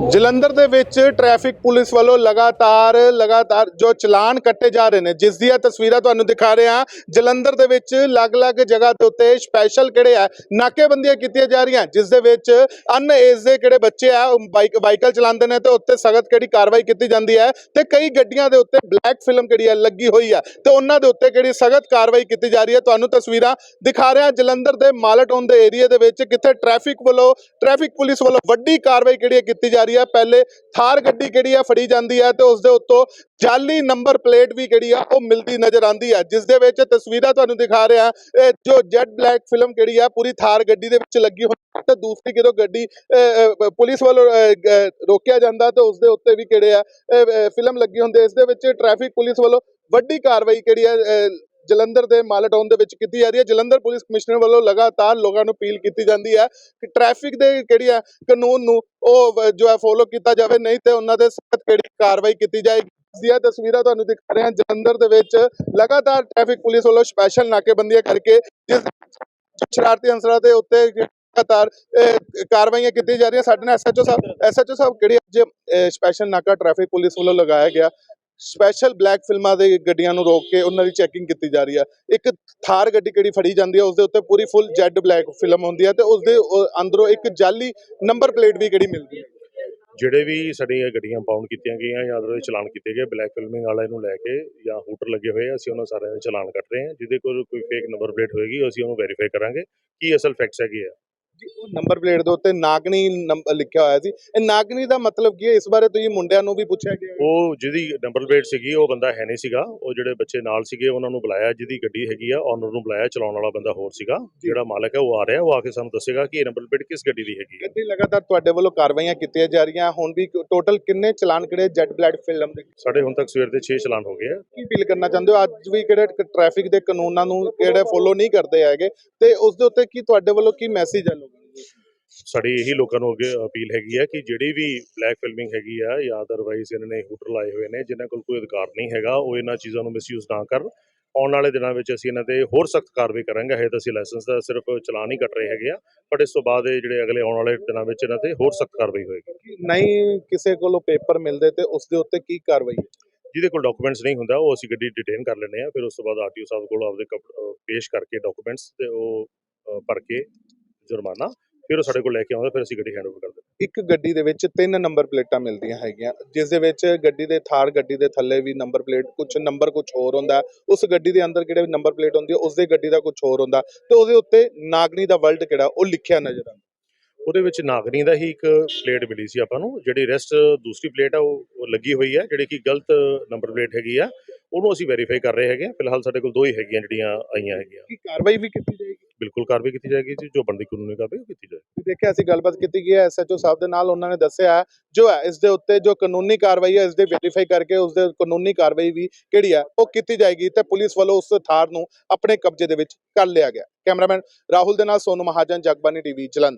ਜਲੰਧਰ ਦੇ ਵਿੱਚ traffic police ਵੱਲੋਂ ਲਗਾਤਾਰ ਲਗਾਤਾਰ ਜੋ ਚਲਾਨ ਕੱਟੇ ਜਾ ਰਹੇ ਨੇ, ਜਿਸ ਦੀਆਂ ਤਸਵੀਰਾਂ ਤੁਹਾਨੂੰ ਦਿਖਾ ਰਹੇ ਹਾਂ। ਜਲੰਧਰ ਦੇ ਵਿੱਚ ਅਲੱਗ-ਅਲੱਗ ਜਗ੍ਹਾ ਦੇ ਉੱਤੇ ਸਪੈਸ਼ਲ ਕਿਹੜੇ ਆ? ਨਾਕੇਬੰਦੀਆਂ ਕੀਤੀਆਂ ਜਾ ਰਹੀਆਂ, ਜਿਸ ਦੇ ਵਿੱਚ ਅਨ ਏਜ ਦੇ ਕਿਹੜੇ ਬੱਚੇ ਆ, ਉਹ ਬਾਈਕ ਬਾਈਕਲ ਚਲਾਉਂਦੇ ਨੇ ਤੇ ਉੱਤੇ ਸਖਤ ਕਿਹੜੀ ਕਾਰਵਾਈ ਕੀਤੀ ਜਾਂਦੀ ਹੈ ਤੇ ਕਈ ਗੱਡੀਆਂ ਦੇ ਉੱਤੇ ਬਲੈਕ ਫਿਲਮ ਕਿਹੜੀ ਹੈ ਲੱਗੀ ਹੋਈ ਆ ਤੇ ਉਹਨਾਂ ਦੇ ਉੱਤੇ ਕਿਹੜੀ ਸਖਤ ਕਾਰਵਾਈ ਕੀਤੀ ਜਾ ਰਹੀ ਹੈ, ਤੁਹਾਨੂੰ ਤਸਵੀਰਾਂ ਦਿਖਾ ਰਿਹਾ ਜਲੰਧਰ ਦੇ ਮਾਲਟੋਨ ਦੇ ਏਰੀਆ ਦੇ ਵਿੱਚ ਕਿੱਥੇ ਟ੍ਰੈਫਿਕ ਵੱਲੋਂ ਟ੍ਰੈਫਿਕ ਪੁਲਿਸ ਵੱਲੋਂ ਵੱਡੀ ਕਾਰਵਾਈ ਕਿਹੜੀ ਹੈ ਕੀਤੀ ਜਾ ਰਹੀ ਹੈ ਪਹਿਲੇ ਥਾਰ ਗੱਡੀ ਕਿਹੜੀ ਹੈ ਫੜੀ ਜਾਂਦੀ ਹੈ ਤੇ ਉਸ ਦੇ ਉੱਤੋਂ ਜਾਲੀ ਨੰਬਰ ਪਲੇਟ ਵੀ ਕਿਹੜੀ ਆ ਉਹ ਮਿਲਦੀ ਨਜ਼ਰ ਆਉਂਦੀ ਹੈ ਜਿਸ ਦੇ ਵਿੱਚ ਤਸਵੀਰਾਂ ਤੁਹਾਨੂੰ ਦਿਖਾ ਰਿਹਾ ਇਹ ਜੋ ਜੈਟ ਬਲੈਕ ਫਿਲਮ ਕਿਹੜੀ ਆ ਪੂਰੀ ਥਾਰ ਗੱਡੀ ਦੇ ਵਿੱਚ ਲੱਗੀ ਹੋਈ ਹੈ ਤੇ ਦੂਸਰੀ ਕਿਦੋਂ ਗੱਡੀ ਅਹ, ਪੁਲਿਸ ਵੱਲੋਂ ਅਹ, ਰੋਕਿਆ ਜਾਂਦਾ ਤੇ ਉਸ ਦੇ ਉੱਤੇ ਵੀ ਕਿਹੜੇ ਆ ਫਿਲਮ ਲੱਗੀ ਹੁੰਦੀ ਹੈ ਇਸ ਦੇ ਵਿੱਚ ਟ੍ਰੈਫਿਕ ਪੁਲਿਸ ਵੱਲੋਂ ਵੱਡੀ ਕਾਰਵਾਈ ਕਿਹੜੀ ਹੈ ਅਹ, ਜਲੰਧਰ ਦੇ ਮਾਲਟਾਊਨ ਦੇ ਵਿੱਚ ਕੀਤੀ ਜਾ ਰਹੀ ਹੈ। ਜਲੰਧਰ ਪੁਲਿਸ ਕਮਿਸ਼ਨਰ ਵੱਲੋਂ ਲਗਾਤਾਰ ਲੋਕਾਂ ਨੂੰ ਅਪੀਲ ਕੀਤੀ ਜਾਂਦੀ ਹੈ ਕਿ ਟ੍ਰੈਫਿਕ ਦੇ ਕਿਹੜੀ ਆ ਕਾਨੂੰਨ ਨੂੰ ਉਹ ਜੋ ਹੈ ਫੋਲੋ ਕੀਤਾ ਜਾਵੇ, ਨਹੀਂ ਤੇ ਉਹਨਾਂ ਦੇ ਸਖਤ ਕਿਹੜੀ ਕਾਰਵਾਈ ਕੀਤੀ ਜਾਏਗੀ। ਦੀਆਂ ਤਸਵੀਰਾਂ ਤੁਹਾਨੂੰ ਦਿਖਾ ਰਹੇ ਹਾਂ। ਜਲੰਧਰ ਦੇ ਵਿੱਚ ਲਗਾਤਾਰ ਟ੍ਰੈਫਿਕ ਪੁਲਿਸ ਵੱਲੋਂ ਸਪੈਸ਼ਲ ਨਾਕੇਬੰਦੀਆਂ ਕਰਕੇ ਜਿਸ ਸ਼ਰਾਰਤੀ ਅੰਸਰਾਂ ਦੇ ਉੱਤੇ ਲਗਾਤਾਰ ਕਾਰਵਾਈਆਂ ਕੀਤੀਆਂ ਜਾ ਰਹੀਆਂ। ਸਾਡੇ ਨਾਲ ਐਸਐਚਓ ਸਾਹਿਬ ਐਸਐਚਓ ਸਾਹਿਬ ਕਿਹੜੀ ਅੱਜ ਸਪੈਸ਼ਲ ਨਾਕਾ ਟ੍ਰੈਫਿਕ ਪੁਲਿਸ ਵੱਲੋਂ ਲਗਾਇਆ ਗਿਆ। ਸਪੈਸ਼ਲ ਬਲੈਕ ਫਿਲਮਾਂ ਦੇ ਗੱਡੀਆਂ ਨੂੰ ਰੋਕ ਕੇ ਉਹਨਾਂ ਦੀ ਚੈਕਿੰਗ ਕੀਤੀ ਜਾ ਰਹੀ ਆ। ਇੱਕ ਥਾਰ ਗੱਡੀ ਕਿਹੜੀ ਫੜੀ ਜਾਂਦੀ ਹੈ ਉਸ ਦੇ ਉੱਤੇ ਪੂਰੀ ਫੁੱਲ ਜੈਡ ਬਲੈਕ ਫਿਲਮ ਹੁੰਦੀ ਹੈ ਤੇ ਉਸ ਦੇ ਅੰਦਰੋਂ ਇੱਕ ਜਾਲੀ ਨੰਬਰ ਪਲੇਟ ਵੀ ਕਿਹੜੀ ਮਿਲਦੀ ਹੈ ਜਿਹੜੇ ਵੀ ਸਾਡੀਆਂ ਗੱਡੀਆਂ ਪਾਉਂਡ ਕੀਤੀਆਂ ਗਈਆਂ ਜਾਂ ਉਹਦੇ ਚਲਾਨ ਕੀਤੇ ਗਏ ਬਲੈਕ ਫਿਲਮਿੰਗ ਵਾਲੇ ਨੂੰ ਲੈ ਕੇ ਜਾਂ ਹੂਟਰ ਲੱਗੇ ਹੋਏ ਅਸੀਂ ਉਹਨਾਂ ਸਾਰਿਆਂ ਦੇ ਚਲਾਨ ਕੱਟ ਰਹੇ ਹਾਂ। ਜਿਹਦੇ ਕੋਲ ਕੋਈ ਫੇਕ ਨੰਬਰ ਪਲੇਟ ਹੋਏਗੀ, ਅਸੀਂ ਉਹਨੂੰ ਵੈਰੀਫਾਈ ਕਰਾਂਗੇ ਕੀ ਅਸਲ ਫੈਕਟਸ ਹੈਗੇ ਆ। ਨੰਬਰ ਪਲੇਟ ਦੇ ਉੱਤੇ ਨਾਗਨੀ ਨੰਬਰ ਲਿਖਿਆ ਹੋਇਆ ਸੀ। ਇਹ ਨਾਗਨੀ ਦਾ ਮਤਲਬ ਕੀ ਹੈ? ਇਸ ਬਾਰੇ ਤੁਸੀਂ ਮੁੰਡਿਆਂ ਨੂੰ ਵੀ ਪੁੱਛਿਆ ਗਿਆ? ਉਹ ਜਿਹਦੀ ਨੰਬਰ ਪਲੇਟ ਸੀਗੀ ਉਹ ਬੰਦਾ ਹੈ ਨਹੀਂ ਸੀਗਾ। ਉਹ ਜਿਹੜੇ ਬੱਚੇ ਨਾਲ ਸੀਗੇ ਉਹਨਾਂ ਨੂੰ ਬੁਲਾਇਆ ਜਿਹਦੀ ਗੱਡੀ ਹੈਗੀ ਆ ਓਨਰ ਨੂੰ ਬੁਲਾਇਆ ਚਲਾਉਣ ਵਾਲਾ ਬੰਦਾ ਹੋਰ ਸੀਗਾ। ਜਿਹੜਾ ਮਾਲਕ ਹੈ ਉਹ ਆ ਰਿਹਾ ਉਹ ਆ ਕੇ ਸਾਨੂੰ ਦੱਸੇਗਾ ਕਿ ਇਹ ਨੰਬਰ ਪਲੇਟ ਕਿਸ ਗੱਡੀ ਦੀ ਹੈਗੀ ਹੈ ਇੱਥੇ ਲਗਾਤਾਰ ਤੁਹਾਡੇ ਵੱਲੋਂ ਕਾਰਵਾਈਆਂ ਕੀਤੀਆਂ ਜਾ ਰਹੀਆਂ। ਹੁਣ ਵੀ ਟੋਟਲ ਕਿੰਨੇ ਚਲਾਨ ਕਿਹੜੇ ਜੈਟ ਬਲੈਕ ਫਿਲਮ ਦੇ? ਸਾਡੇ ਹੁਣ ਤੱਕ ਸਵੇਰ ਦੇ 6 ਚਲਾਨ ਹੋ ਗਏ ਆ। ਕੀ ਅਪੀਲ ਕਰਨਾ ਚਾਹੁੰਦੇ ਹੋ? ਅੱਜ ਵੀ ਕਿਹੜੇ ਟ੍ਰੈਫਿਕ ਦੇ ਕਾਨੂੰਨਾਂ ਨੂੰ ਕਿਹੜੇ ਫੋਲੋ ਨਹੀਂ ਕਰਦੇ ਹੈਗੇ? ਤੇ ਉਸ ਦੇ ਉੱਤੇ ਕੀ ਤੁਹਾਡੇ ਵੱਲੋਂ ਕੀ ਮੈਸੇਜ ਹੈ ਸਾਡੀ ਇਹੀ ਲੋਕਾਂ ਨੂੰ ਅੱਗੇ ਅਪੀਲ ਹੈਗੀ ਆ ਕਿ ਜਿਹੜੀ ਵੀ ਬਲੈਕ ਫਿਲਮਿੰਗ ਹੈਗੀ ਆ ਜਾਂ ਅਦਰਵਾਈਜ਼ ਇਹਨਾਂ ਨੇ ਹੂਟਰ ਲਾਏ ਹੋਏ ਨੇ ਜਿਨ੍ਹਾਂ ਕੋਲ ਕੋਈ ਅਧਿਕਾਰ ਨਹੀਂ ਹੈਗਾ ਉਹ ਇਹਨਾਂ ਚੀਜ਼ਾਂ ਨੂੰ ਮਿਸਯੂਜ਼ ਨਾ ਕਰਨ। ਆਉਣ ਵਾਲੇ ਦਿਨਾਂ ਵਿੱਚ ਅਸੀਂ ਇਹਨਾਂ ਤੇ ਹੋਰ ਸਖਤ ਕਾਰਵਾਈ ਕਰਾਂਗੇ। ਹਜੇ ਤਾਂ ਅਸੀਂ ਲਾਇਸੈਂਸ ਦਾ ਸਿਰਫ ਚਲਾਨ ਹੀ ਕੱਟ ਰਹੇ ਹੈਗੇ ਆ ਬਟ ਇਸ ਤੋਂ ਬਾਅਦ ਇਹ ਜਿਹੜੇ ਅਗਲੇ ਆਉਣ ਵਾਲੇ ਦਿਨਾਂ ਵਿੱਚ ਇਹਨਾਂ ਤੇ ਹੋਰ ਸਖਤ ਕਾਰਵਾਈ ਹੋਏਗੀ। ਨਹੀਂ ਕਿਸੇ ਕੋਲੋਂ ਪੇਪਰ ਮਿਲਦੇ ਤੇ ਉਸ ਦੇ ਉੱਤੇ ਕੀ ਕਾਰਵਾਈ ਹੈ? ਜਿਹਦੇ ਕੋਲ ਡਾਕੂਮੈਂਟਸ ਨਹੀਂ ਹੁੰਦਾ ਉਹ ਅਸੀਂ ਗੱਡੀ ਡਿਟੇਨ ਕਰ ਲੈਂਦੇ ਆ ਫਿਰ ਉਸ ਤੋਂ ਬਾਅਦ ਆਰਟੀਓ ਸਾਹਿਬ ਕੋਲ ਆਪਦੇ ਪੇਸ਼ ਕਰਕੇ ਡਾਕੂਮੈਂਟਸ ਤੇ ਉਹ ਭਰ ਕੇ ਜੁਰਮਾਨਾ ਫਿਰ ਉਹ ਸਾਡੇ ਕੋਲ ਲੈ ਕੇ ਆਉਂਦਾ ਫਿਰ ਅਸੀਂ ਗੱਡੀ ਹੈਂਡਓਵਰ ਕਰ ਦਿੰਦੇ। ਇੱਕ ਗੱਡੀ ਦੇ ਵਿੱਚ ਤਿੰਨ ਨੰਬਰ ਪਲੇਟਾਂ ਮਿਲਦੀਆਂ ਹੈਗੀਆਂ ਜਿਸ ਦੇ ਵਿੱਚ ਗੱਡੀ ਦੇ ਥਾਰ ਗੱਡੀ ਦੇ ਥੱਲੇ ਵੀ ਨੰਬਰ ਪਲੇਟ ਕੁਝ ਨੰਬਰ ਕੁਝ ਹੋਰ ਹੁੰਦਾ। ਉਸ ਗੱਡੀ ਦੇ ਅੰਦਰ ਕਿਹੜੇ ਨੰਬਰ ਪਲੇਟ ਹੁੰਦੀ ਹੈ ਉਸ ਦੇ ਗੱਡੀ ਦਾ ਕੁਝ ਹੋਰ ਹੁੰਦਾ। ਤੇ ਉਹਦੇ ਉੱਤੇ ਨਾਗਨੀ ਦਾ ਵਰਲਡ ਕਿਹੜਾ ਉਹ ਲਿਖਿਆ ਨਜ਼ਰ ਆਉਂਦਾ। ਉਹਦੇ ਵਿੱਚ ਨਾਗਰੀ ਦਾ ਹੀ ਇੱਕ ਪਲੇਟ ਮਿਲੀ ਸੀ ਆਪਾਂ ਨੂੰ ਜਿਹੜੀ ਰੈਸਟ ਦੂਸਰੀ ਪਲੇਟ ਆ ਉਹ ਲੱਗੀ ਹੋਈ ਹੈ ਜਿਹੜੀ ਕਿ ਗਲਤ ਨੰਬਰ ਪਲੇਟ ਹੈਗੀ ਆ ਉਹਨੂੰ ਅਸੀਂ ਵੈਰੀਫਾਈ ਕਰ ਰਹੇ ਹੈਗੇ। ਫਿਲਹਾਲ ਸਾਡੇ ਕੋਲ ਦੋ ਹੀ ਹੈਗੀਆਂ ਜਿਹੜੀਆਂ ਆਈਆਂ ਹੈਗੀਆਂ। ਕੀ ਕਾਰਵਾਈ ਵੀ ਕੀਤੀ ਜਾਏਗੀ? ਬਿਲਕੁਲ ਕਾਰਵਾਈ ਕੀਤੀ ਜਾਏਗੀ ਜੀ, ਜੋ ਬਣਦੀ ਕਾਨੂੰਨੀ ਕਾਰਵਾਈ ਉਹ ਕੀਤੀ ਜਾਏਗੀ। ਦੇਖਿਆ ਅਸੀਂ ਗੱਲਬਾਤ ਕੀਤੀ ਗਈ ਹੈ ਐਸਐਚਓ ਸਾਹਿਬ ਦੇ ਨਾਲ ਉਹਨਾਂ ਨੇ ਦੱਸਿਆ ਜੋ ਹੈ, ਇਸ ਦੇ ਉੱਤੇ ਜੋ ਕਾਨੂੰਨੀ ਕਾਰਵਾਈ ਹੈ, ਇਸ ਦੇ ਵੈਰੀਫਾਈ ਕਰਕੇ ਉਸ ਦੇ ਕਾਨੂੰਨੀ ਕਾਰਵਾਈ ਵੀ ਕਿਹੜੀ ਹੈ, ਉਹ ਕੀਤੀ ਜਾਏਗੀ ਤੇ ਪੁਲਿਸ ਵੱਲੋਂ ਉਸ ਥਾਰ ਨੂੰ ਆਪਣੇ ਕਬਜ਼ੇ ਦੇ ਵਿੱਚ ਕਰ ਲਿਆ ਗਿਆ। ਕੈਮਰਾਮੈਨ ਰਾਹੁਲ ਦੇ ਨਾਲ ਸੋਨੂ ਮਹਾਜਨ ਜਗਬਾਨੀ ਟੀਵੀ, ਜਲੰਧਰ।